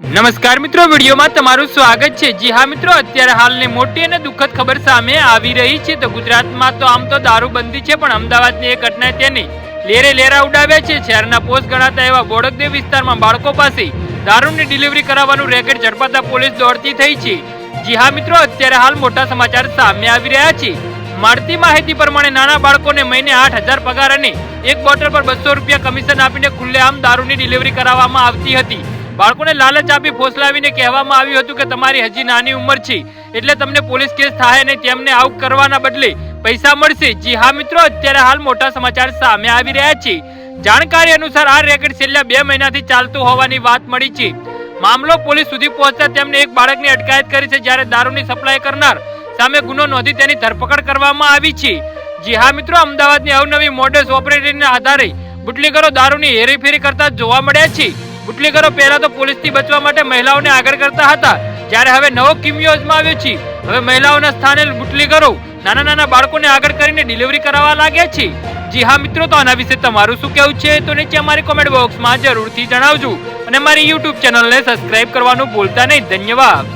નમસ્કાર મિત્રો, વિડીયોમાં તમારું સ્વાગત છે. જી હા મિત્રો, અત્યારે હાલની મોટી અને દુઃખદ ખબર સામે આવી રહી છે. તો ગુજરાતમાં તો આમ તો દારૂબંધી છે, પણ અમદાવાદની એક ઘટના તેની લેરે લેરા ઉડાવ્યા છે. શહેરના પોસ્ટ ગણાતા એવા બોડકદેવ વિસ્તારમાં બાળકો પાસે દારૂની ડિલિવરી કરાવવાનું રેકેટ ઝડપાતા પોલીસ દોડતી થઈ છે. જી હા મિત્રો, અત્યારે હાલ મોટા સમાચાર સામે આવી રહ્યા છે. મળતી માહિતી પ્રમાણે નાના બાળકોને મહિને આઠ હજાર પગાર અને એક બોટલ પર બસો રૂપિયા કમિશન આપીને ખુલ્લેઆમ દારૂની ડિલિવરી કરાવવામાં આવતી હતી. બાળકોને લાલચ આપી ફોસલાવીને કહેવામાં આવ્યું હતું કે તમારી હજી નાની ઉંમર છે, એટલે તમને પોલીસ કેસ થાય નહીં તેમને આવું કરવાના બદલે પૈસા મળશે. જી હા મિત્રો, અત્યારે હાલ મોટા સમાચાર સામે આવી રહ્યા છે. જાણકારી અનુસાર આ રેકેટ છેલ્લા બે મહિનાથી ચાલતું હોવાની વાત મળી છે. મામલો પોલીસ સુધી પહોંચતા તેમને એક બાળકની અટકાયત કરી છે, જ્યારે દારૂની સપ્લાય કરનાર સામે ગુનો નોંધી તેની ધરપકડ કરવામાં આવી છે. જી હા મિત્રો, અમદાવાદની અવનવી મોડેસ ઓપરેટરના આધારે બુટલીગરો દારૂની હેરીફેરી કરતા જોવા મળ્યા છે. બુટલીગરો પહેલા તો પોલીસથી બચવા માટે મહિલાઓને આગળ કરતા હતા. જ્યારે હવે નવો કિમિયો અજમાવ્યો છે. હવે મહિલાઓના સ્થાને બુટલેગરો નાના નાના બાળકોને આગળ કરીને ડિલિવરી કરાવવા લાગ્યા છે. જી હા મિત્રો, તો આના વિશે તમારું શું કહેવું છે? તો નીચે અમારી કોમેન્ટ બોક્સમાં જરૂરથી જણાવજો. અને મારી યુટ્યુબ ચેનલને સબસ્ક્રાઇબ કરવાનું ભૂલતા નહીં. ધન્યવાદ.